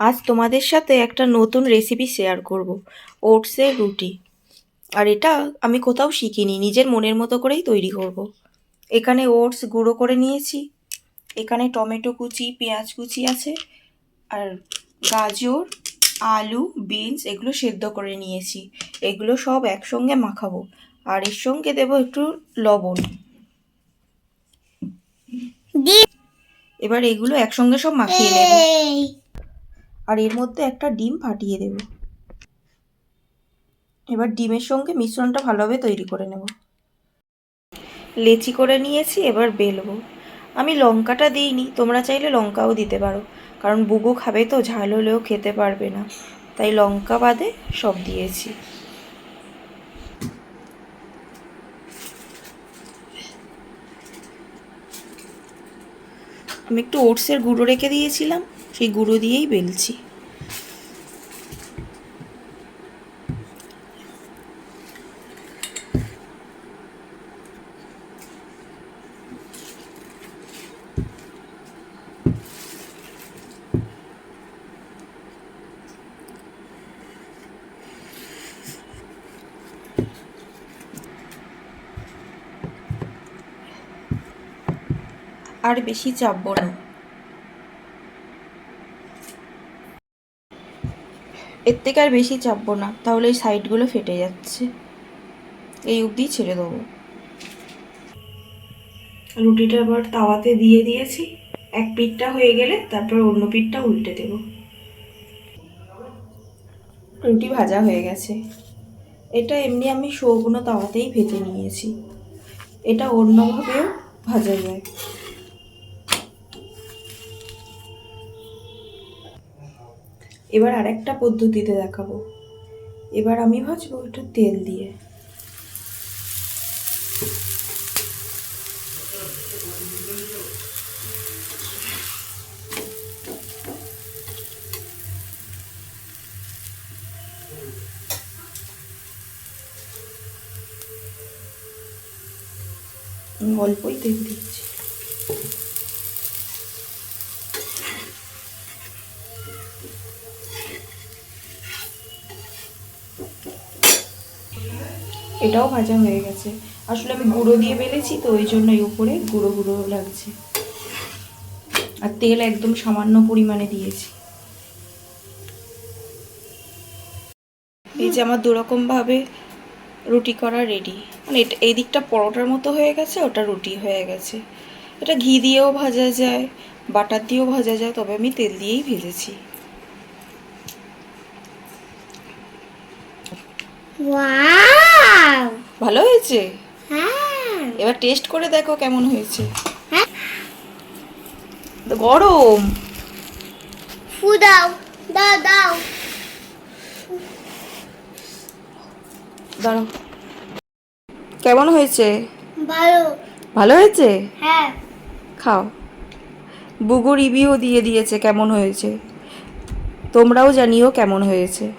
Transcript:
আজ তোমাদের সাথে একটা নতুন রেসিপি শেয়ার করব ওটসের রুটি। আর এটা আমি কোথাও শিখিনি নিজের মনের মতো করেই তৈরি করব। এখানে ওটস গুঁড়ো করে নিয়েছি এখানে টমেটো কুচি পেঁয়াজ কুচি আছে আর গাজর আলু বিনস এগুলো সেদ্ধ করে নিয়েছি। এগুলো সব একসঙ্গে মাখাবো আর এর সঙ্গে দেবো একটু লবণ। এবার এগুলো একসঙ্গে সব মাখিয়ে নেব। আর এর মধ্যে একটা ডিম ফাটিয়ে দেব। এবার ডিমের সঙ্গে মিশ্রণটা ভালোভাবে তৈরি করে নেব। লেচি করে নিয়েছি, এবার বেলবো। আমি লঙ্কাটা দিইনি, তোমরা চাইলে লঙ্কাও দিতে পারো। কারণ বুগু খাবে তো, ঝাল হলেও খেতে পারবে না। তাই লঙ্কা বাদে সব দিয়েছি। আমি একটু ওটসের গুঁড়ো রেখে দিয়েছিলাম। সেই গুঁড়ো দিয়েই বেলছি। আর বেশি চাপবো না। এর থেকে আর বেশি চাপবো না। তাহলে এই সাইডগুলো ফেটে যাচ্ছে। এই অবধি ছেড়ে দেবো। রুটিটা আবার তাওয়াতে দিয়ে দিয়েছি। এক পিঠটা হয়ে গেলে তারপর অন্য পিঠটা উল্টে দেব। রুটি ভাজা হয়ে গেছে। এটা এমনি আমি সৌগুনো তাওয়াতেই ভেজে নিয়েছি। এটা অন্যভাবেও ভাজা যায়। এবার আরেকটা পদ্ধতিতে দেখাবো। এবার আমি ভাজবো একটু তেল দিয়ে। অল্পই তেল দিচ্ছি। এটাও ভাজা হয়ে গেছে। আসলে আমি গুঁড়ো দিয়ে বেলেছি, তো ওই জন্য এই উপরে গুঁড়ো গুঁড়ো লাগছে। আর তেল একদম সামান্য পরিমাণে দিয়েছি। এই যে আমার দুরকমভাবে রুটি করা রেডি মানে এটা, এই দিকটা পরোটার মতো হয়ে গেছে, ওটা রুটি হয়ে গেছে। এটা ঘি দিয়েও ভাজা যায়, বাটার দিয়েও ভাজা যায়, তবে আমি তেল দিয়েই ভেজেছি। ওয়াও ভালো হয়েছে? হ্যাঁ। এবার টেস্ট করে দেখো কেমন হয়েছে। তো গরম। ফু দাও দাও দাও। দাঁড়াও। কেমন হয়েছে? ভালো। ভালো হয়েছে? হ্যাঁ। খাও। বুগু রিভিউ দিয়ে দিয়েছে কেমন হয়েছে। তোমরাও জানিও কেমন হয়েছে।